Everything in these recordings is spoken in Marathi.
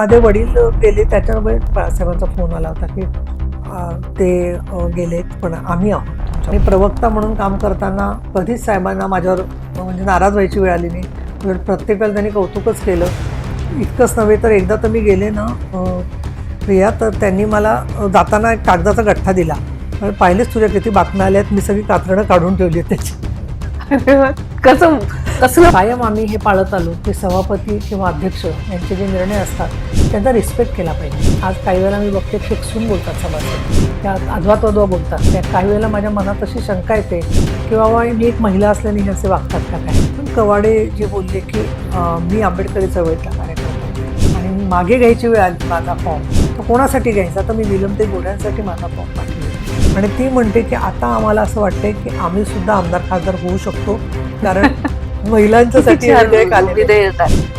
माझे वडील गेले. त्याच्यामुळे बाळासाहेबांचा फोन आला होता की ते गेलेत पण आम्ही आहोत आणि प्रवक्ता म्हणून काम करताना कधीच साहेबांना माझ्यावर म्हणजे नाराज व्हायची वेळ आली नाही. उलट प्रत्येक वेळेला त्यांनी कौतुकच केलं. इतकंच नव्हे तर एकदा तर मी गेले ना प्रिया तर त्यांनी मला जाताना एक कागदाचा गठ्ठा दिला. पाहिलेच तुझ्या किती बातम्या आल्या आहेत मी सगळी कातरणं काढून ठेवली आहेत त्याची. कसं कसलं कायम आम्ही हे पाळत आलो. की सभापती किंवा अध्यक्ष यांचे जे निर्णय असतात त्यांचा रिस्पेक्ट केला पाहिजे. आज काही वेळेला मी बघते खेकसून बोलतात सभासद त्या अध्वात्वद्वा बोलतात. त्या काही वेळेला माझ्या मनात अशी शंका येते की बाबा मी एक महिला असल्याने हे असे वागतात का काय? पण कवाडे जे बोलले की मी आंबेडकरी चळवळीतला कार्यक्रम आणि मागे घ्यायची वेळ आली माझा फॉर्म तर कोणासाठी घ्यायचा? तर मी विलंब ते गोड्यांसाठी माझा फॉर्म पाठवला आणि ती म्हणते की आता आम्हाला असं वाटतंय की आम्ही सुद्धा आमदार खासदार होऊ शकतो. कारण महिलांच्यासाठी.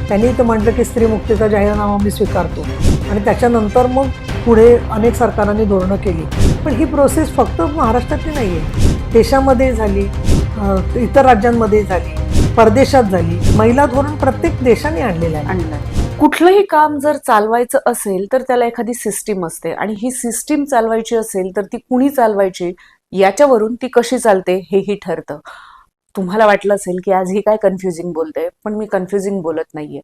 त्यांनी इथं म्हटलं की स्त्री मुक्तीचा जाहीरनामा मी स्वीकारतो. आणि त्याच्यानंतर मग पुढे अनेक सरकारांनी धोरणं केली. पण ही प्रोसेस फक्त महाराष्ट्रातली नाही आहे देशामध्ये झाली इतर राज्यांमध्ये झाली परदेशात झाली. महिला धोरण प्रत्येक देशाने आणलेलं आहे. कुठलंही काम जर चालवायचं असेल तर त्याला एखादी सिस्टीम असते. आणि ही सिस्टीम चालवायची असेल तर ती कुणी चालवायची? याच्यावरून ती कशी चालते हेही ठरतं. तुम्हाला वाटलं असेल की आज ही काय कन्फ्युजिंग बोलते पण मी कन्फ्युजिंग बोलत नाहीये.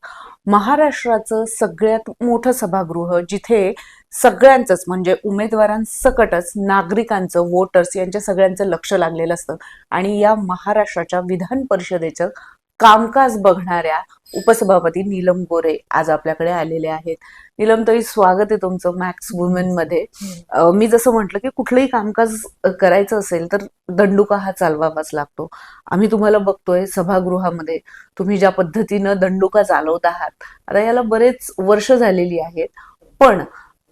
महाराष्ट्राचं सगळ्यात मोठं सभागृह जिथे सगळ्यांचंच म्हणजे उमेदवारांसकटच नागरिकांचं वोटर्स यांच्या सगळ्यांचं लक्ष लागलेलं असतं. आणि या महाराष्ट्राच्या विधान परिषदेचं कामकाज बघणाऱ्या उपसभापती नीलम गोरे आज आपल्याकडे आलेले आहेत. नीलम तरी स्वागत आहे तुमचं मॅक्स वुमेन मध्ये. मी जसं म्हटलं की कुठलंही कामकाज करायचं असेल तर दंडुका हा चालवावाच लागतो. आम्ही तुम्हाला बघतोय सभागृहामध्ये तुम्ही ज्या पद्धतीनं दंडुका चालवत आहात आता याला बरेच वर्ष झालेली आहेत. पण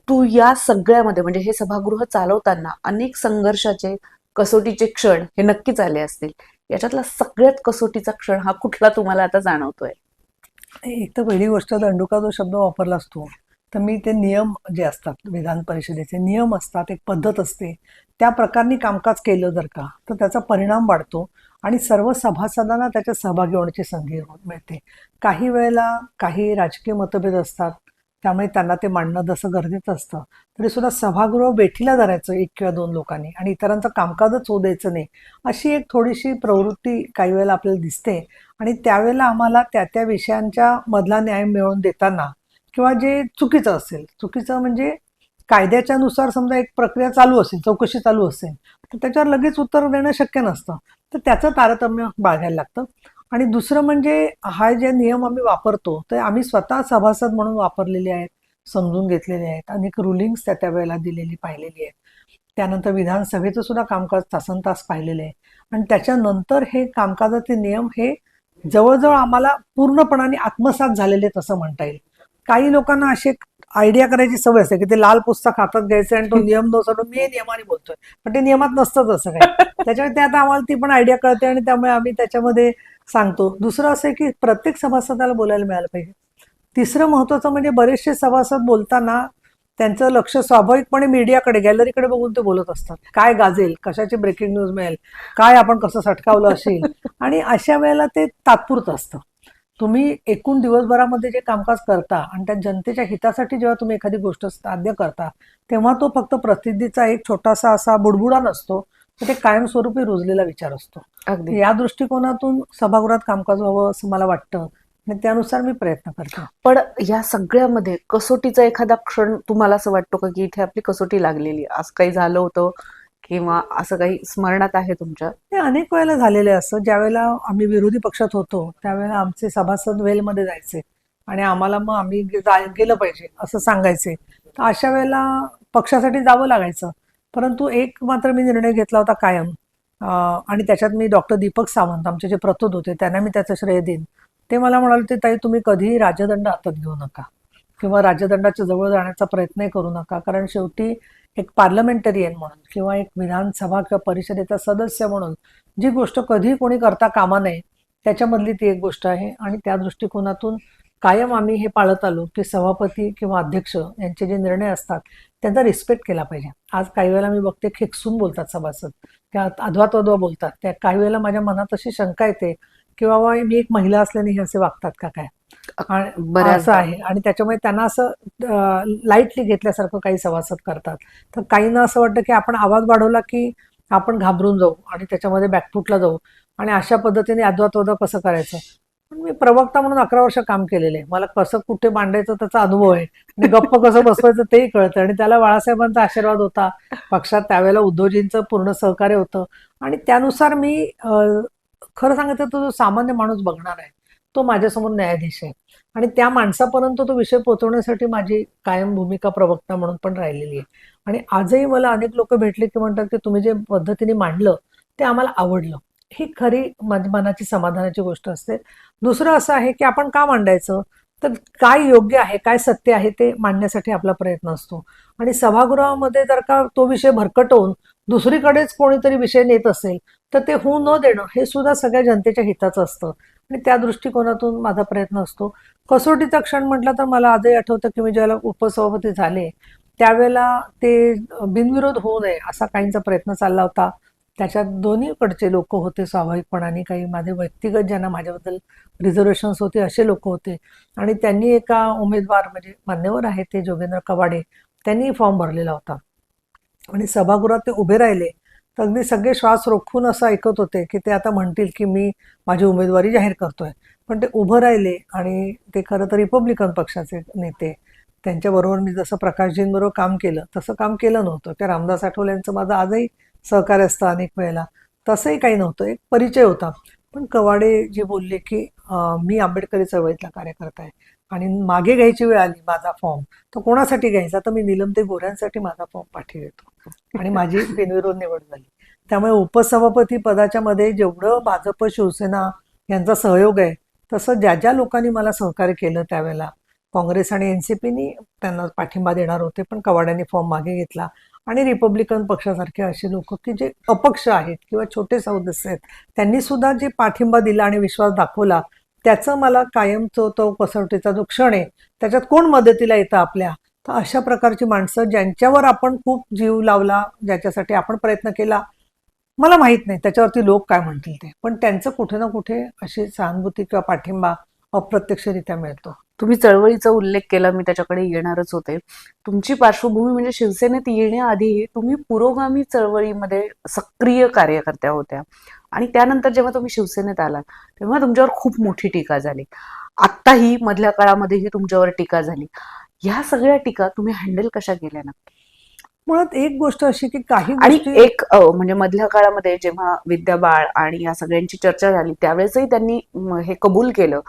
तू या सगळ्यामध्ये म्हणजे हे सभागृह चालवताना अनेक संघर्षाचे कसोटीचे क्षण हे नक्कीच आले असतील. याच्यातला सगळ्यात कसोटीचा क्षण हा कुठला तुम्हाला आता जाणवतोय? एक तर पहिली गोष्ट दंडुका जो शब्द वापरला असतो तर मी ते नियम जे असतात विधान परिषदेचे नियम असतात एक पद्धत असते त्या प्रकारनी कामकाज केलं जर का तर त्याचा परिणाम वाढतो आणि सर्व सभासदांना त्याच्यात सहभागी होण्याची संधी मिळते. काही वेळेला काही राजकीय मतभेद असतात त्यामुळे त्यांना ते मांडणं जसं गरजेचं असतं. तरी सुद्धा सभागृह बेठीला धरायचं एक किंवा दोन लोकांनी आणि इतरांचं कामकाजच होऊ द्यायचं नाही अशी एक थोडीशी प्रवृत्ती काही वेळेला आपल्याला दिसते. आणि त्यावेळेला आम्हाला त्या त्या विषयांच्या मधला न्याय मिळवून देताना किंवा जे चुकीचं असेल चुकीचं म्हणजे कायद्याच्या नुसार समजा एक प्रक्रिया चालू असेल चौकशी चालू असेल तर त्याच्यावर लगेच उत्तर देणं शक्य नसतं. तर त्याचं तारतम्य बाळगायला लागतं. आणि दुसरं म्हणजे हा जे नियम आम्ही वापरतो ते आम्ही स्वतः सभासद म्हणून वापरलेले आहेत समजून घेतलेले आहेत. अनेक रुलिंग्स त्या त्यावेळेला दिलेली पाहिलेली आहेत. त्यानंतर विधानसभेचं सुद्धा कामकाज तासन तास पाहिलेलं आहे. आणि त्याच्यानंतर हे कामकाजाचे नियम हे जवळजवळ आम्हाला पूर्णपणाने आत्मसात झालेले तसं म्हणता येईल. काही लोकांना अशी आयडिया करायची सवय असते की ते लाल पुस्तक हातात घ्यायचं आणि तो नियम न मी नियमाने बोलतोय. पण ते नियमात नसतं असं काय त्याच्यामुळे ते आता आम्हाला ती पण आयडिया कळते आणि त्यामुळे आम्ही त्याच्यामध्ये सांगतो. दुसरं असं आहे की प्रत्येक सभासदाला बोलायला मिळालं पाहिजे. तिसरं महत्वाचं म्हणजे बरेचसे सभासद बोलताना त्यांचं लक्ष स्वाभाविकपणे मीडियाकडे गॅलरीकडे बघून ते बोलत असतात. काय गाजेल? कशाची ब्रेकिंग न्यूज मिळेल? काय आपण कसं सटकावलं असेल? आणि अशा वेळेला ते तात्पुरतं असतं. तुम्ही एकूण दिवसभरामध्ये जे कामकाज करता आणि त्या जनतेच्या हितासाठी जेव्हा तुम्ही एखादी गोष्ट साध्य करता तेव्हा तो फक्त प्रसिद्धीचा एक छोटासा असा बुडबुडा नसतो. ते कायमस्वरूपी रुजलेला विचार असतो. अगदी. या दृष्टिकोनातून सभागृहात कामकाज व्हावं असं मला वाटतं. आणि त्यानुसार मी प्रयत्न करते. पण या सगळ्यामध्ये कसोटीचा एखादा क्षण तुम्हाला असं वाटतो का की इथे आपली कसोटी लागलेली? असं काही झालं होतं किंवा असं काही स्मरणात आहे तुमच्या? हे अनेक वेळेला झालेले असतं ज्यावेळेला आम्ही विरोधी पक्षात होतो त्यावेळेला आमचे सभासद वेलमध्ये जायचे. आणि आम्हाला मग आम्ही गेलं पाहिजे असं सांगायचे. तर अशा वेळेला पक्षासाठी जावं लागायचं. परंतु एक मात्र मी निर्णय घेतला होता कायम. आणि त्याच्यात मी डॉक्टर दीपक सावंत आमचे जे प्रतोद होते त्यांना मी त्याचं श्रेय देईन. ते मला म्हणाले ते ताई तुम्ही कधीही राजदंड हातात घेऊ नका किंवा राजदंडाच्या जवळ जाण्याचा प्रयत्नही करू नका. कारण शेवटी एक पार्लमेंटेरियन म्हणून किंवा एक विधानसभा किंवा परिषदेचा सदस्य म्हणून जी गोष्ट कधीही कोणी करता कामा नये त्याच्यामधली ती एक गोष्ट आहे. आणि त्या दृष्टिकोनातून कायम आम्ही हे पाळत आलो की सभापती किंवा अध्यक्ष यांचे जे निर्णय असतात त्यांचा रिस्पेक्ट केला पाहिजे. आज काही वेळेला मी बघते खेकसून बोलतात सभासद. त्या अध्वात्वद्वा बोलतात. त्या काही वेळेला माझ्या मनात अशी शंका येते की बाबा मी एक महिला असल्याने हे असे वागतात का काय? असं आहे. आणि त्याच्यामुळे त्यांना असं लाईटली घेतल्यासारखं काही सभासद करतात. तर काहींना असं वाटतं की आपण आवाज वाढवला की आपण घाबरून जाऊ आणि त्याच्यामध्ये बॅकफुटला जाऊ. आणि अशा पद्धतीने अद्वातवदा कसं करायचं? पण मी प्रवक्ता म्हणून अकरा वर्ष काम केलेले. आहे मला कसं कुठे मांडायचं त्याचा अनुभव आहे. आणि गप्प कसं बसवायचं तेही कळतं. आणि त्याला बाळासाहेबांचा आशीर्वाद होता. पक्षात त्यावेळेला उद्धवजींचं पूर्ण सहकार्य होतं. आणि त्यानुसार मी खरं सांगायचं तर जो सामान्य माणूस बघणार आहे. तो माझ्यासमोर न्यायाधीश आहे. आणि त्या माणसापर्यंत तो विषय पोहोचवण्यासाठी माझी कायम भूमिका प्रवक्ता म्हणून पण राहिलेली आहे. आणि आजही मला अनेक लोक भेटले की म्हणतात की तुम्ही जे पद्धतीने मांडलं ते आम्हाला आवडलं. ही खरी मनाची समाधानाची गोष्ट असते. दुसरं असं आहे की आपण का मांडायचं? तर काय योग्य आहे काय सत्य आहे ते मांडण्यासाठी आपला प्रयत्न असतो. आणि सभागृहामध्ये जर का तो विषय भरकटवून दुसरीकडेच कोणीतरी विषय नेत असेल तर ते होऊ न देणं हे सुद्धा सगळ्या जनतेच्या हिताचं असतं. आणि त्या दृष्टिकोनातून माझा प्रयत्न असतो. कसोटीचा क्षण म्हटलं तर मला आजही आठवतं की मी ज्याला उपसभापती झाले त्यावेळेला ते बिनविरोध होऊ नये असा काहींचा प्रयत्न चालला होता. त्याच्यात दोन्हीकडचे लोक होते स्वाभाविकपणाने. काही माझे व्यक्तिगत ज्यांना माझ्याबद्दल रिझर्वेशन्स होते असे लोक होते. आणि त्यांनी एका उमेदवार म्हणजे मान्यवर आहे ते जोगेंद्र कवाडे त्यांनी फॉर्म भरलेला होता. आणि सभागृहात ते उभे राहिले. तर अगदी सगळे श्वास रोखून असं ऐकत होते की ते आता म्हणतील की मी माझी उमेदवारी जाहीर करतोय. पण ते उभं राहिले आणि ते खरं तर रिपब्लिकन पक्षाचे नेते. त्यांच्याबरोबर मी जसं प्रकाशजींबरोबर काम केलं तसं काम केलं नव्हतं. त्या रामदास आठवले यांचं माझं आजही सहकार्य असतं अनेक वेळेला. तसंही काही नव्हतं. एक परिचय होता. पण कवाडे जे बोलले की मी आंबेडकरी चळवळीतला कार्यकर्ता आहे आणि मागे घ्यायची वेळ आली माझा फॉर्म. तर कोणासाठी घ्यायचा? तर मी निलमते गोऱ्यांसाठी माझा फॉर्म पाठी देतो आणि माझी बिनविरोध निवड झाली. त्यामुळे उपसभापती पदाच्या मध्ये जेवढं भाजप शिवसेना यांचा सहयोग आहे तसं ज्या ज्या लोकांनी मला सहकार्य केलं त्यावेळेला काँग्रेस आणि एनसीपीनी त्यांना पाठिंबा देणार होते पण कवाड्यांनी फॉर्म मागे घेतला. आणि रिपब्लिकन पक्षासारखे असे लोक की जे अपक्ष आहेत किंवा छोटे सदस्य आहेत त्यांनी सुद्धा जे पाठिंबा दिला आणि विश्वास दाखवला त्याचं मला कायमचं तो कसोटीचा जो क्षण आहे त्याच्यात कोण मदतीला येतं आपल्या? तर अशा प्रकारची माणसं ज्यांच्यावर आपण खूप जीव लावला ज्याच्यासाठी आपण प्रयत्न केला मला माहीत नाही त्याच्यावरती लोक काय म्हणतील ते. पण त्यांचं कुठे ना कुठे अशी सहानुभूती किंवा पाठिंबा अप्रत्यक्षरित्या मिळतो. तुम्ही चळवळीचा उल्लेख केला मी त्याच्याकडे येणारच होते. तुमची पार्श्वभूमी म्हणजे शिवसेनेत येण्याआधी तुम्ही पुरोगामी चळवळीमध्ये सक्रिय कार्यकर्त्या होत्या. आणि त्यानंतर जेव्हा तुम्ही शिवसेनेत आलात तेव्हा तुमच्यावर खूप मोठी टीका झाली. आत्ताही मधल्या काळामध्येही तुमच्यावर टीका झाली. ह्या सगळ्या टीका तुम्ही हँडल कशा केल्या ना मुळात एक गोष्ट अशी की काही आणि एक म्हणजे मधल्या काळामध्ये जेव्हा विद्या बाळ आणि या सगळ्यांची चर्चा झाली त्यावेळेसही त्यांनी हे कबूल केलं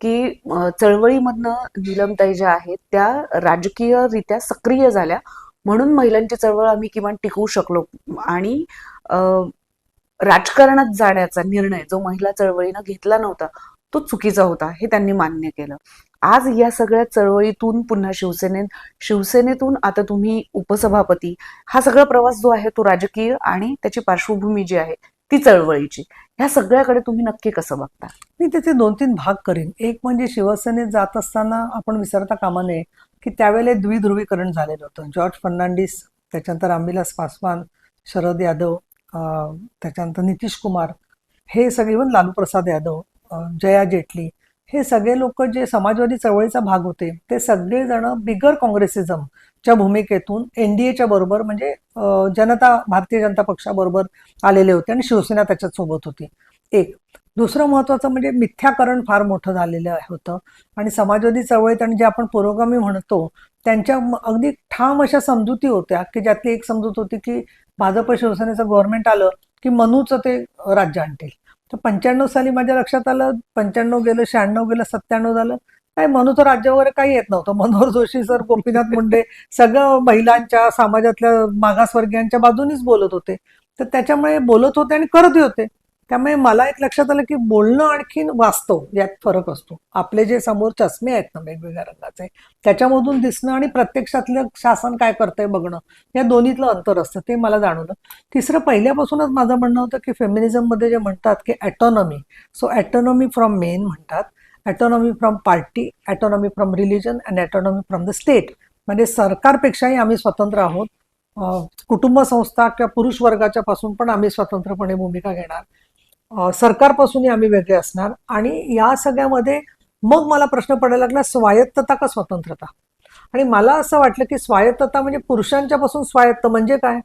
की चळवळीमधनं नीलमताई ज्या आहेत त्या राजकीयरित्या सक्रिय झाल्या. म्हणून महिलांची चळवळ आम्ही किमान टिकवू शकलो. आणि राजकारणात जाण्याचा निर्णय जो महिला चळवळीनं घेतला नव्हता तो चुकीचा होता हे त्यांनी मान्य केलं. आज या सगळ्या चळवळीतून पुन्हा शिवसेनेत शिवसेनेतून आता तुम्ही उपसभापती हा सगळा प्रवास जो आहे तो राजकीय आणि त्याची पार्श्वभूमी जी आहे ती चळवळीची. ह्या सगळ्याकडे तुम्ही नक्की कसं बघता? मी त्याचे दोन तीन भाग करीन. एक म्हणजे शिवसेनेत जात असताना आपण विसरता कामा नये की त्यावेळेला द्विध्रुवीकरण झालेलं होतं. जॉर्ज फर्नांडिस त्याच्यानंतर रामविलास पासवान शरद यादव त्याच्यानंतर नितीश कुमार हे सगळे इव्हन लालू प्रसाद यादव जया जेटली हे सगळे लोक जे समाजवादी चळवळीचा भाग होते ते सगळेजण बिगर काँग्रेसिझम च्या भूमिकेतून एनडीएच्या बरोबर म्हणजे जनता भारतीय जनता पक्षाबरोबर आलेले होते आणि शिवसेना त्याच्यात सोबत होती. एक. दुसरं महत्वाचं म्हणजे मिथ्याकरण फार मोठं झालेलं होतं आणि समाजवादी चळवळीत आणि जे आपण पुरोगामी म्हणतो त्यांच्या अगदी ठाम अशा समजुती होत्या की ज्यातली एक समजूत होती की भाजप शिवसेनेचं गव्हर्नमेंट आलं की मनूचं ते राज्य आणतील. तर पंच्याण्णव साली माझ्या लक्षात आलं पंच्याण्णव गेलं शहाण्णव गेलं सत्त्याण्णव झालं. काय मनूचं तर राज्यावर काही येत नव्हतं. मनोहर जोशी सर गोपीनाथ मुंडे सगळं महिलांच्या समाजातल्या मागासवर्गीयांच्या बाजूनीच बोलत होते. तर त्याच्यामुळे बोलत होते आणि करतही होते. त्यामुळे मला एक लक्षात आलं की बोलणं आणखीन वास्तव यात फरक असतो. आपले जे समोर चष्मे आहेत ना वेगवेगळ्या रंगाचे त्याच्यामधून दिसणं आणि प्रत्यक्षातलं शासन काय करतंय बघणं या दोन्हीतलं अंतर असतं ते मला जाणवलं. तिसरं पहिल्यापासूनच माझं म्हणणं होतं की फेमिनिझममध्ये जे म्हणतात की autonomy so autonomy from men म्हणतात. Autonomy from party autonomy from religion and autonomy from the state म्हणजे सरकारपेक्षाही आम्ही स्वतंत्र आहोत. कुटुंब संस्था किंवा पुरुष वर्गाच्या पासून पण आम्ही स्वतंत्रपणे भूमिका घेणार. सरकारपासूनही आम्ही वेगळे असणार. आणि या सगळ्यामध्ये मग मला प्रश्न पडायला लागला स्वायत्तता का स्वतंत्रता? आणि मला असं वाटलं की स्वायत्तता म्हणजे पुरुषांच्यापासून स्वायत्त म्हणजे काय?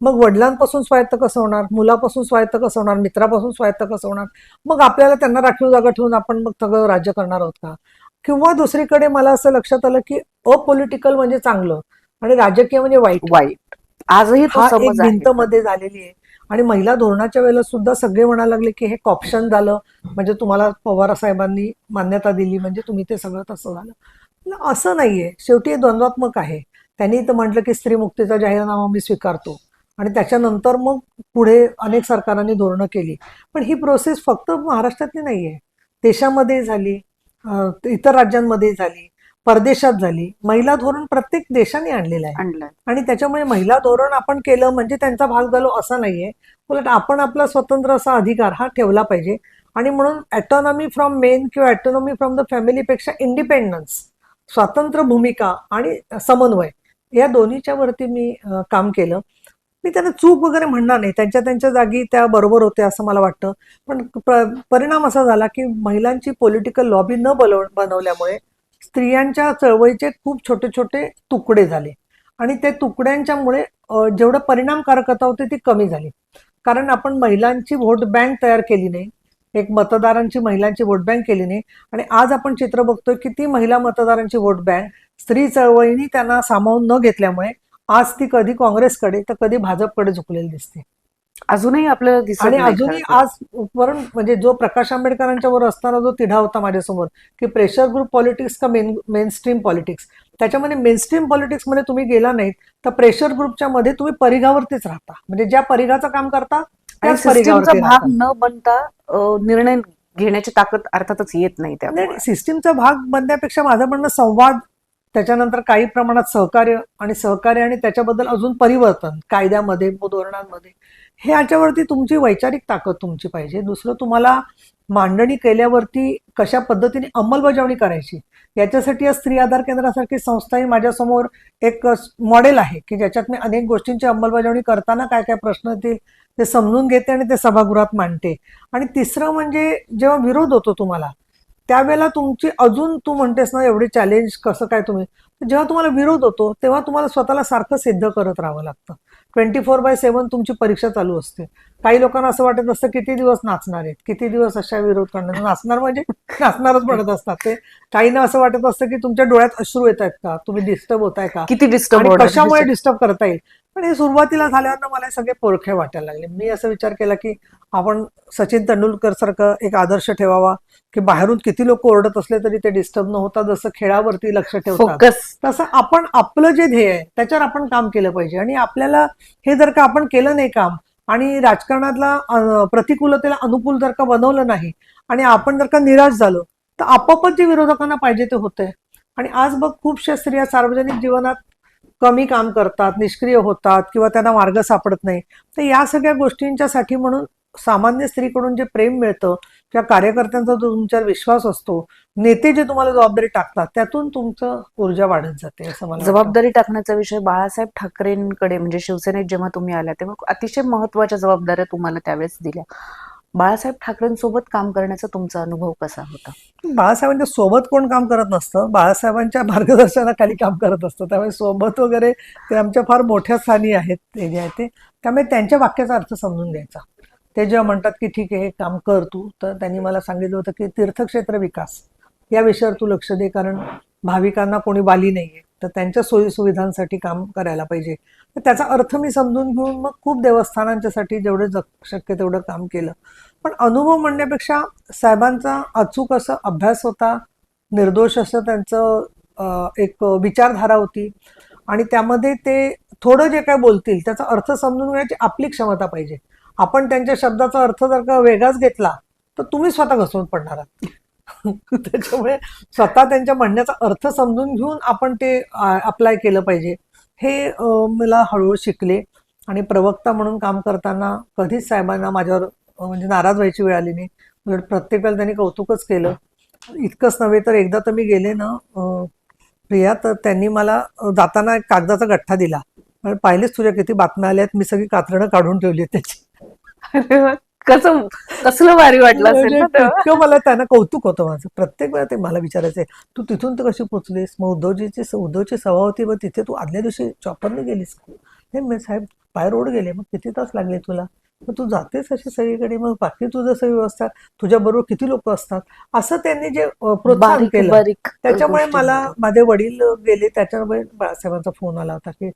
मग वडिलांपासून स्वायत्त कसं होणार? मुलापासून स्वायत्त कसं होणार? मित्रापासून स्वायत्त कसं होणार? मग आपल्याला त्यांना राखीव जागा ठेवून आपण मग सगळं राज्य करणार आहोत का? किंवा दुसरीकडे मला असं लक्षात आलं की अपॉलिटिकल म्हणजे चांगलं आणि राजकीय म्हणजे वाईट. वाईट. आजही भिंत मध्ये झालेली आहे. आणि महिला धोरणाच्या वेळेला सुद्धा सगळे म्हणायला लागले की हे ऑप्शन झालं. म्हणजे तुम्हाला पवार साहेबांनी मान्यता दिली म्हणजे तुम्ही ते सगळं तसं झालं. असं नाहीये. शेवटी हे द्वंद्वात्मक आहे. त्यांनी तर म्हटलं की स्त्री मुक्तीचा जाहीरनामा मी स्वीकारतो. आणि त्याच्यानंतर मग पुढे अनेक सरकारांनी धोरणं केली. पण ही प्रोसेस फक्त महाराष्ट्रातली नाहीये. देशामध्ये झाली इतर राज्यांमध्ये झाली परदेशात झाली. महिला धोरण प्रत्येक देशाने आणलेलं आहे. आणि त्याच्यामुळे महिला धोरण आपण केलं म्हणजे त्यांचा भाग झालो असं नाहीये. उलट आपण आपला स्वतंत्र असा अधिकार हा ठेवला पाहिजे. आणि म्हणून ॲटॉनॉमी फ्रॉम मेन किंवा ॲटॉनॉमी फ्रॉम द फॅमिलीपेक्षा इंडिपेंडन्स स्वातंत्र्य भूमिका आणि समन्वय या दोन्हीच्या वरती मी काम केलं. मी त्यांना चूक वगैरे म्हणणार नाही. त्यांच्या त्यांच्या जागी त्या बरोबर होत्या असं मला वाटतं. पण परिणाम असा झाला की महिलांची पॉलिटिकल लॉबी न बनव बनवल्यामुळे स्त्रियांच्या चळवळीचे खूप छोटे छोटे तुकडे झाले. आणि त्या तुकड्यांच्यामुळे जेवढं परिणामकारकता होती ती कमी झाली. कारण आपण महिलांची व्होट बँक तयार केली नाही. एक मतदारांची महिलांची व्होट बँक केली नाही. आणि आज आपण चित्र बघतोय की ती महिला मतदारांची व्होट बँक स्त्री चळवळीने त्यांना सामावून न घेतल्यामुळे आज ती कधी काँग्रेसकडे तर कधी भाजपकडे झुकलेली दिसते अजूनही आपल्याला दिसत आणि नाही अजूनही. आज वरून म्हणजे जो प्रकाश आंबेडकरांच्या वर असताना जो तिढा होता माझ्यासमोर की प्रेशर ग्रुप पॉलिटिक्स का मेन मेन स्ट्रीम पॉलिटिक्स त्याच्यामध्ये मेन स्ट्रीम पॉलिटिक्समध्ये तुम्ही गेला नाहीत तर प्रेशर ग्रुपच्या मध्ये तुम्ही परिघावरतीच राहता म्हणजे ज्या परिघाचं काम करता त्याच सिस्टीमचा परिघावरती भाग. न बनता निर्णय घेण्याची ताकद अर्थातच येत नाही नाही सिस्टीमचा भाग बनण्यापेक्षा माझं म्हणणं संवाद त्याच्यानंतर काही प्रमाणात सहकार्य आणि सहकार्य आणि त्याच्याबद्दल अजून परिवर्तन कायद्यामध्ये धोरणांमध्ये हे याच्यावरती तुमची वैचारिक ताकद तुमची पाहिजे. दुसरं तुम्हाला मांडणी केल्यावरती कशा पद्धतीने अंमलबजावणी करायची याच्यासाठी या स्त्री आधार केंद्रासारखी संस्था ही माझ्यासमोर एक मॉडेल आहे की ज्याच्यात मी अनेक गोष्टींची अंमलबजावणी करताना काय काय प्रश्न येतील ते समजून घेते आणि ते सभागृहात मांडते. आणि तिसरं म्हणजे जेव्हा विरोध होतो तुम्हाला त्यावेळेला तुमची अजून तू म्हणतेस ना एवढे चॅलेंज कसं काय तुम्ही? जेव्हा तुम्हाला विरोध होतो तेव्हा तुम्हाला स्वतःला सारखं सिद्ध करत राहावं लागतं. ट्वेंटी फोर बाय सेवन तुमची परीक्षा चालू असते. काही लोकांना असं वाटत असतं किती दिवस नाचणार आहेत? किती दिवस अशा विरोध करणार? नाचणार म्हणजे नाचणारच म्हणत असतात ते. काहींना असं वाटत असतं की तुमच्या डोळ्यात अश्रू येत आहेत का? तुम्ही डिस्टर्ब होताय का? किती डिस्टर्ब कशामुळे डिस्टर्ब करता येईल? पण हे सुरुवातीला झाल्यावर मला हे सगळे पोरखे वाटायला लागले. मी असं विचार केला की आपण सचिन तेंडुलकर सारखं एक आदर्श ठेवावा की बाहेरून किती लोक ओरडत असले तरी ते डिस्टर्ब न होता जसं खेळावरती लक्ष ठेवतात तसं आपण आपलं जे ध्येय आहे त्याच्यावर आपण काम केलं पाहिजे. आणि आपल्याला हे जर का आपण केलं नाही काम आणि राजकारणातला प्रतिकूलतेला अनुकूल जर का बनवलं नाही आणि आपण जर का निराश झालो तर आपोआपच जे विरोधकांना पाहिजे ते होतंय. आणि आज बघ खूपशा स्त्रिया सार्वजनिक जीवनात कमी काम करतात निष्क्रिय होतात किंवा त्यांना मार्ग सापडत नाही. तर या सगळ्या गोष्टींच्यासाठी म्हणून सामान्य स्त्रीकडून जे प्रेम मिळतं किंवा कार्यकर्त्यांचा जो तुमच्यावर विश्वास असतो नेते जे तुम्हाला जबाबदारी टाकतात त्यातून तुमचं ऊर्जा वाढत जाते असं मला जबाबदारी टाकण्याचा विषय बाळासाहेब ठाकरेंकडे म्हणजे शिवसेनेत जेव्हा तुम्ही आल्या तेव्हा अतिशय महत्त्वाच्या जबाबदाऱ्या तुम्हाला त्यावेळेस दिल्या. बाळासाहेब ठाकरेंसोबत काम करण्याचा तुमचा अनुभव कसा होता? बाळासाहेबांच्या म्हणजे सोबत कोण काम करत नसतं. बाळासाहेबांच्या मार्गदर्शनाखाली काम करत असतं. त्यामुळे सोबत वगैरे ते आमच्या फार मोठ्या स्थानी आहेत ते जे आहे ते. त्यामुळे त्यांच्या वाक्याचा अर्थ समजून घ्यायचा. ते जेव्हा म्हणतात की ठीक आहे हे काम कर तू तर त्यांनी मला सांगितलं होतं की तीर्थक्षेत्र विकास. या विषयावर तू लक्ष दे कारण भाविकांना कोणी बाली आहे तर त्यांच्या सोयीसुविधांसाठी काम करायला पाहिजे. त्याचा अर्थ मी समजून घेऊन मग खूप देवस्थानांच्यासाठी जेवढे जग- शक्य तेवढं काम केलं. पण अनुभव म्हणण्यापेक्षा साहेबांचा अचूक असं अभ्यास होता निर्दोष असं त्यांचं एक विचारधारा होती. आणि त्यामध्ये ते थोडं जे काय बोलतील त्याचा अर्थ समजून घेण्याची आपली क्षमता पाहिजे. आपण त्यांच्या शब्दाचा अर्थ जर का वेगळाच घेतला तर तुम्ही स्वतः घसरून पडणार आहात. त्याच्यामुळे स्वतः त्यांच्या म्हणण्याचा अर्थ समजून घेऊन आपण ते अप्लाय केलं पाहिजे. हे मला हळूहळू शिकले. आणि प्रवक्ता म्हणून काम करताना कधीच साहेबांना माझ्यावर म्हणजे नाराज व्हायची वेळ आली नाही. उलट प्रत्येकाला त्यांनी कौतुकच केलं. इतकंच नव्हे तर एकदा तर मी गेले ना प्रिया तर त्यांनी मला जाताना एक कागदाचा गठ्ठा दिला. म्हणजे पाहिलेच तुझ्या किती बातम्या आल्या आहेत मी सगळी कातरणं काढून ठेवली त्याची. अरे कसं कसलं भारी वाटलं असेल म्हणजे ना तेव्हा. इतकं मला त्यांना कौतुक होतं माझं. प्रत्येक वेळा ते मला विचारायचे तू तिथून तर कशी पोचलीस? मग उद्धवजीची उद्धवची सभा होती व तिथे तू आदल्या दिवशी चॉपरने गेलीस नाही मी साहेब बाय रोड गेले मग किती तास लागले तुला? मग तू जातेस अशी सगळीकडे मग बाकी तुझं सगळी व्यवस्था तुझ्या बरोबर किती लोक असतात? असं त्यांनी जे अं, प्रोत्साहन बारीक केलं. बारीक. त्याच्यामुळे गोष्टी मला. माझे वडील गेले त्याच्यामुळे बाळासाहेबांचा फोन आला होता की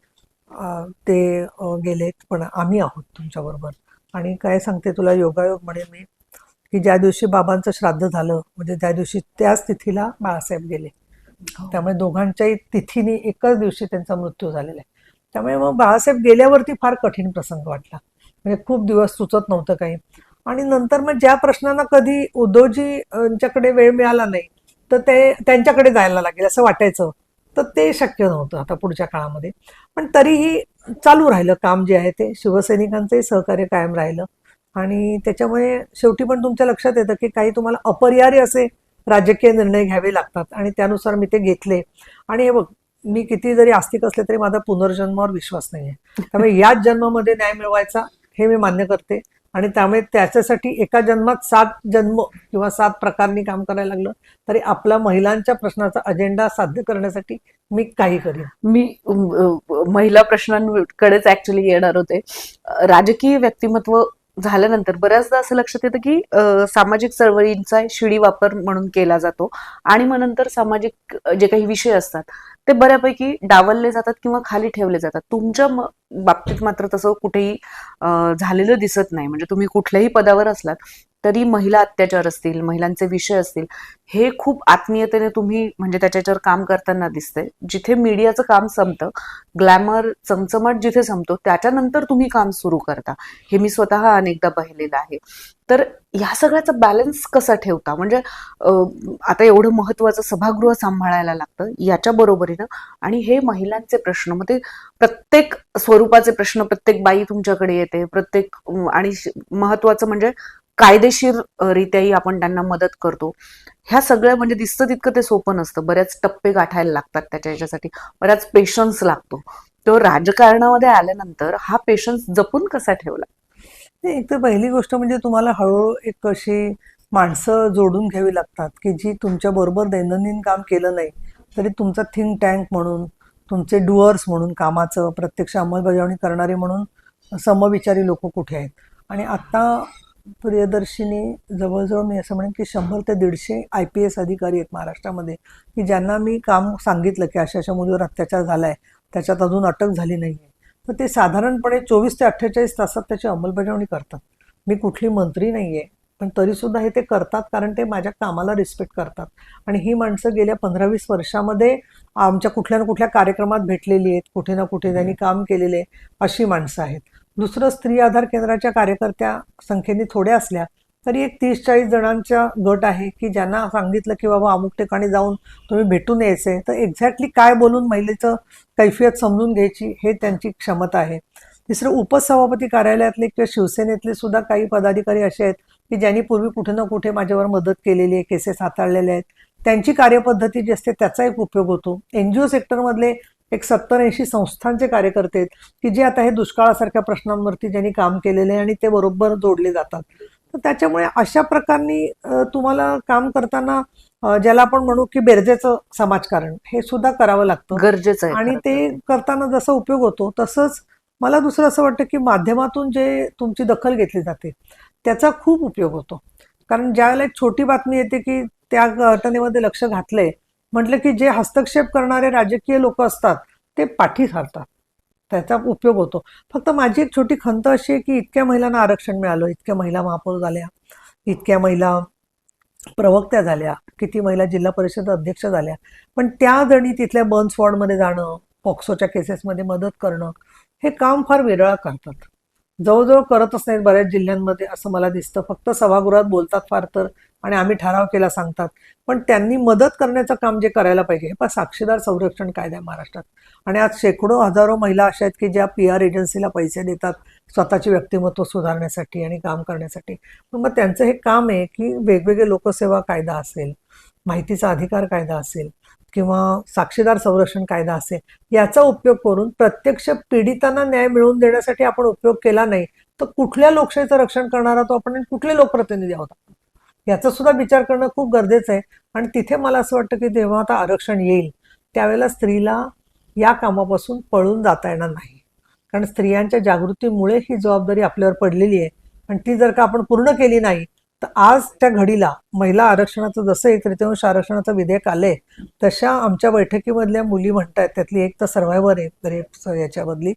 अं, ते अं, गेलेत पण आम्ही आहोत तुमच्याबरोबर. आणि काय सांगते तुला योगायोग म्हणेन मी की ज्या दिवशी बाबांचं श्राद्ध झालं म्हणजे त्या दिवशी त्याच तिथीला बाळासाहेब गेले. हो. त्यामुळे दोघांच्याही तिथीने एकाच दिवशी त्यांचा मृत्यू झालेला आहे. त्यामुळे मग बाळासाहेब गेल्यावरती फार कठीण प्रसंग वाटला. म्हणजे खूप दिवस सुचत नव्हतं काही. आणि नंतर मग ज्या प्रश्नांना कधी उद्धवजी यांच्याकडे वेळ मिळाला नाही तर ते त्यांच्याकडे जायला लागेल असं वाटायचं. तर ते शक्य नव्हतं आता पुढच्या काळामध्ये. पण तरीही चालू राहिलं काम जे आहे ते. शिवसैनिकांचंही सहकार्य कायम राहिलं. आणि त्याच्यामुळे शेवटी पण तुमच्या लक्षात येतं की काही तुम्हाला अपरिहार्य असे राजकीय निर्णय घ्यावे लागतात. आणि त्यानुसार मी ते घेतले. आणि हे बघ मी किती जरी आस्तिक असले तरी माझा पुनर्जन्मावर विश्वास नाही आहे त्यामुळे याच जन्मामध्ये न्याय मिळवायचा हे मी मान्य करते. आणि त्यामुळे त्याच्यासाठी एका जन्मात सात जन्म किंवा सात प्रकारनी काम करायला लागलं तरी आपला महिलांच्या प्रश्नाचा अजेंडा साध्य करण्यासाठी मी काही करेन. मी महिला प्रश्नांकडेच ऍक्च्युली येणार होते. राजकीय व्यक्तिमत्व झाल्यानंतर बऱ्याचदा असं लक्षात येतं की सामाजिक चळवळींचा शिडी वापर म्हणून केला जातो. आणि मग नंतर सामाजिक जे काही विषय असतात ते बऱ्यापैकी डावलले जातात किंवा खाली ठेवले जातात. तुमच्या बाबतीत मात्र तसं कुठेही झालेलं दिसत नाही. म्हणजे तुम्ही कुठल्याही पदावर असलात तरी महिला अत्याचार असतील महिलांचे विषय असतील हे खूप आत्मीयतेने तुम्ही म्हणजे त्याच्यावर काम करताना दिसतंय. जिथे मीडियाचं काम संपतं ग्लॅमर चमचमाट जिथे संपतो त्याच्यानंतर तुम्ही काम सुरू करता. हे मी स्वतः अनेकदा पाहिलेलं आहे. तर ह्या सगळ्याचा बॅलन्स कसा ठेवता? म्हणजे आता एवढं महत्वाचं सभागृह सांभाळायला लागतं याच्या बरोबरीनं आणि हे महिलांचे प्रश्न मग ते प्रत्येक स्वरूपाचे प्रश्न प्रत्येक बाई तुमच्याकडे येते प्रत्येक आणि महत्त्वाचं महत्वाचं म्हणजे कायदेशीर रित्याही आपण त्यांना मदत करतो. ह्या सगळ्या म्हणजे दिसतं तितकं ते सोपं नसतं. बऱ्याच टप्पे गाठायला लागतात त्याच्या ह्याच्यासाठी बऱ्याच पेशन्स लागतो. तो राजकारणामध्ये आल्यानंतर हा पेशन्स जपून कसा ठेवला? एक तर पहिली गोष्ट म्हणजे तुम्हाला हळूहळू एक अशी माणसं जोडून घ्यावी लागतात की जी तुमच्या बरोबर दैनंदिन काम केलं नाही तरी तुमचा थिंक टँक म्हणून तुमचे डुअर्स म्हणून कामाचं प्रत्यक्ष अंमलबजावणी करणारे म्हणून समविचारी लोक कुठे आहेत? आणि आत्ता प्रियदर्शिनी जवळजवळ मी असं म्हणेन की शंभर ते दीडशे आय पी एस अधिकारी आहेत महाराष्ट्रामध्ये की ज्यांना मी काम सांगितलं की अशा अशा मुलीवर अत्याचार झाला आहे त्याच्यात अजून अटक झाली नाही आहे तर ते साधारणपणे चोवीस ते अठ्ठेचाळीस तासात त्याची अंमलबजावणी करतात. मी कुठली मंत्री नाही आहे पण तरीसुद्धा हे ते करतात कारण ते माझ्या कामाला रिस्पेक्ट करतात. आणि ही माणसं गेल्या पंधरा वीस वर्षामध्ये आमच्या कुठल्या ना कुठल्या कार्यक्रमात भेटलेली आहेत कुठे ना कुठे त्यांनी काम केलेले अशी माणसं आहेत. दुसरं स्त्री आधार केंद्राच्या कार्यकर्त्या संख्येने थोड्या असल्या तरी एक तीस चाळीस जणांचा गट आहे की ज्यांना सांगितलं की बाबा अमुक ठिकाणी जाऊन तुम्ही भेटून यायचे. तर एक्झॅक्टली काय बोलून महिलेचं कैफियत समजून घ्यायची हे त्यांची क्षमता आहे. तिसरं उपसभापती कार्यालयातले किंवा शिवसेनेतले सुद्धा काही पदाधिकारी असे आहेत की ज्यांनी पूर्वी कुठे ना कुठे माझ्यावर मदत केलेली आहे केसेस हाताळलेले आहेत. त्यांची कार्यपद्धती जी असते त्याचा एक उपयोग होतो. एन जी ओ सेक्टरमधले एक सत्तर ऐंशी संस्थांचे कार्यकर्ते आहेत की जे आता हे दुष्काळासारख्या प्रश्नांवरती ज्यांनी काम केलेले आहे आणि ते बरोबर जोडले जातात. तर त्याच्यामुळे अशा प्रकारनी तुम्हाला काम करताना ज्याला आपण म्हणू की बेरजेचं समाजकारण हे सुद्धा करावं लागतं. गरजेचं आहे आणि. ते करताना जसा उपयोग होतो तसंच मला दुसरं असं वाटतं की माध्यमातून जे तुमची दखल घेतली जाते त्याचा खूप उपयोग होतो. कारण ज्यावेळेला एक छोटी बातमी येते की त्या घटनेमध्ये लक्ष घातलंय म्हटलं की जे हस्तक्षेप करणारे राजकीय लोक असतात ते पाठी सारतात. त्याचा उपयोग होतो. फक्त माझी एक छोटी खंत अशी आहे की इतक्या महिलांना आरक्षण मिळालं इतक्या महिला महापौर झाल्या इतक्या महिला प्रवक्त्या झाल्या किती महिला जिल्हा परिषद अध्यक्ष झाल्या. पण त्या जणी तिथल्या बर्न्स वॉर्डमध्ये जाणं पॉक्सोच्या केसेसमध्ये मदत करणं हे काम फार वेगळा करतात. जवळजवळ करतच नाहीत बऱ्याच जिल्ह्यांमध्ये असं मला दिसतं. फक्त सभागृहात बोलतात फार तर आणि आम्ही ठराव केला सांगतात. पण त्यांनी मदत करण्याचं काम जे करायला पाहिजे हे पण साक्षीदार संरक्षण कायदा आहे महाराष्ट्रात. आणि आज शेकडो हजारो महिला अशा आहेत की ज्या पी आर एजन्सीला पैसे देतात स्वतःचे व्यक्तिमत्व सुधारण्यासाठी आणि काम करण्यासाठी. पण मग त्यांचं हे काम आहे की वेगवेगळे लोकसेवा कायदा असेल माहितीचा अधिकार कायदा असेल किंवा साक्षीदार संरक्षण कायदा असेल याचा उपयोग करून प्रत्यक्ष पीडितांना न्याय मिळवून देण्यासाठी आपण उपयोग केला नाही तर कुठल्या लोकशाहीचं रक्षण करणारा तो आपण कुठले लोकप्रतिनिधी आहोत याचा सुद्धा विचार करणं खूप गरजेचं आहे. आणि तिथे मला असं वाटतं की जेव्हा आता आरक्षण येईल त्यावेळेला स्त्रीला या कामापासून पळून जाता येणार नाही. कारण स्त्रियांच्या जागृतीमुळे ही जबाबदारी आपल्यावर पडलेली आहे. आणि ती जर का आपण पूर्ण केली नाही तर आज त्या घडीला महिला आरक्षणाचं जसं एक तृतीयांश आरक्षणाचं विधेयक आलंय तशा आमच्या बैठकीमधल्या मुली म्हणतायत त्यातली एक तर सर्वायवर आहे रेप याच्यामधली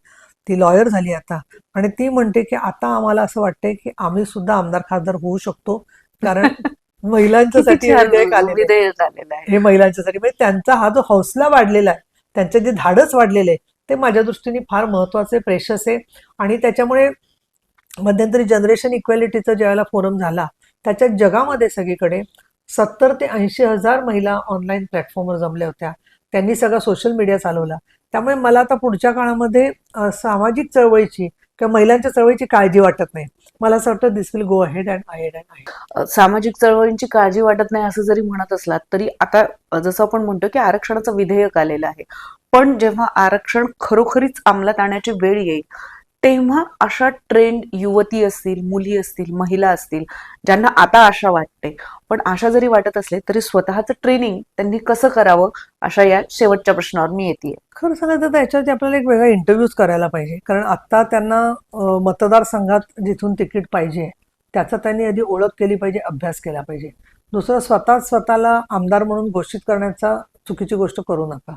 ती लॉयर झाली आता. आणि ती म्हणते की आता आम्हाला असं वाटतंय की आम्ही सुद्धा आमदार खासदार होऊ शकतो कारण महिलांच्यासाठी हे हे महिलांच्यासाठी म्हणजे त्यांचा हा जो हौसला वाढलेला आहे त्यांचे जे धाडस वाढलेले आहे ते माझ्या दृष्टीने फार महत्त्वाचे प्रेशस आहे. आणि त्याच्यामुळे मध्यंतरी जनरेशन इक्वॅलिटीचा ज्यावेळेला फोरम झाला त्याच्या जगामध्ये सगळीकडे सत्तर ते ऐंशी हजार महिला ऑनलाईन प्लॅटफॉर्मवर जमल्या होत्या. त्यांनी सगळा सोशल मीडिया चालवला. त्यामुळे मला आता पुढच्या काळामध्ये सामाजिक चळवळीची किंवा महिलांच्या चळवळीची काळजी वाटत नाही. मला असं वाटतं this will go ahead and ahead and सामाजिक चळवळींची काळजी वाटत नाही असं जरी म्हणत असलात तरी आता जसं आपण म्हणतो की आरक्षणाचं विधेयक आलेलं आहे. पण जेव्हा आरक्षण खरोखरीच अंमलात आणण्याची वेळ येईल तेव्हा अशा ट्रेंड युवती असतील मुली असतील महिला असतील ज्यांना आता आशा वाटते पण आशा जरी वाटत असले तरी स्वतःचं ट्रेनिंग त्यांनी कसं करावं अशा या शेवटच्या प्रश्नावर मी येते खरं सांगायचं तर याच्यावरती आपल्याला एक वेगळा इंटरव्ह्यूज करायला पाहिजे. कारण आता त्यांना मतदारसंघात जिथून तिकीट पाहिजे त्याचा त्यांनी आधी ओळख केली पाहिजे अभ्यास केला पाहिजे. दुसरं स्वतः स्वतःला आमदार म्हणून घोषित करण्याचा चुकीची गोष्ट करू नका.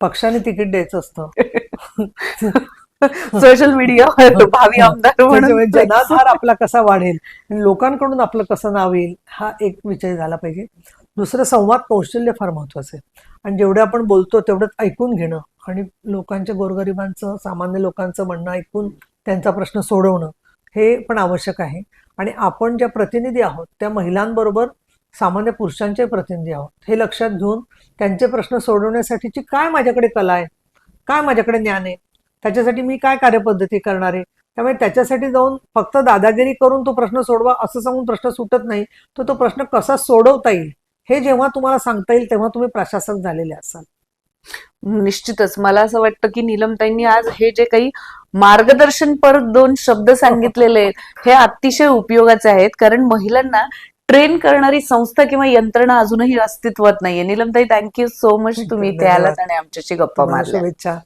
पक्षाने तिकीट द्यायचं असतं. सोशल मीडियावर भावी आमदार म्हणून जनाधार आपला कसा वाढेल लोकांकडून आपलं कसं नाव येईल हा एक विषय झाला पाहिजे. दुसरं संवाद कौशल्य फार महत्वाचं आहे. आणि जेवढं आपण बोलतो तेवढंच ऐकून घेणं आणि लोकांच्या गोरगरिबांचं सामान्य लोकांचं म्हणणं ऐकून त्यांचा प्रश्न सोडवणं हे पण आवश्यक आहे. आणि आपण ज्या प्रतिनिधी आहोत त्या महिलांबरोबर सामान्य पुरुषांचे प्रतिनिधी आहोत हे लक्षात घेऊन त्यांचे प्रश्न सोडवण्यासाठीची काय माझ्याकडे कला आहे? काय माझ्याकडे ज्ञान आहे? त्याच्यासाठी मी काय कार्यपद्धती करणार आहे? त्यामुळे त्याच्यासाठी जाऊन फक्त दादागिरी करून तो प्रश्न सोडवा असं सांगून प्रश्न सुटत नाही तर तो प्रश्न कसा सोडवता येईल? हे जेव्हा तुम्हाला सांगता येईल तेव्हा तुम्ही प्रशासक झालेले असाल. निश्चितच. मला असं वाटतं की नीलमताईंनी आज हे जे काही मार्गदर्शन पर दोन शब्द सांगितलेले आहेत हे अतिशय उपयोगाचे आहेत कारण महिलांना ट्रेन करणारी संस्था किंवा यंत्रणा अजूनही अस्तित्वात नाहीये. नीलमताई थँक्यू सो मच. तुम्ही इथे. आलात आणि आमच्याशी गप्पा मारल्या शुभेच्छा.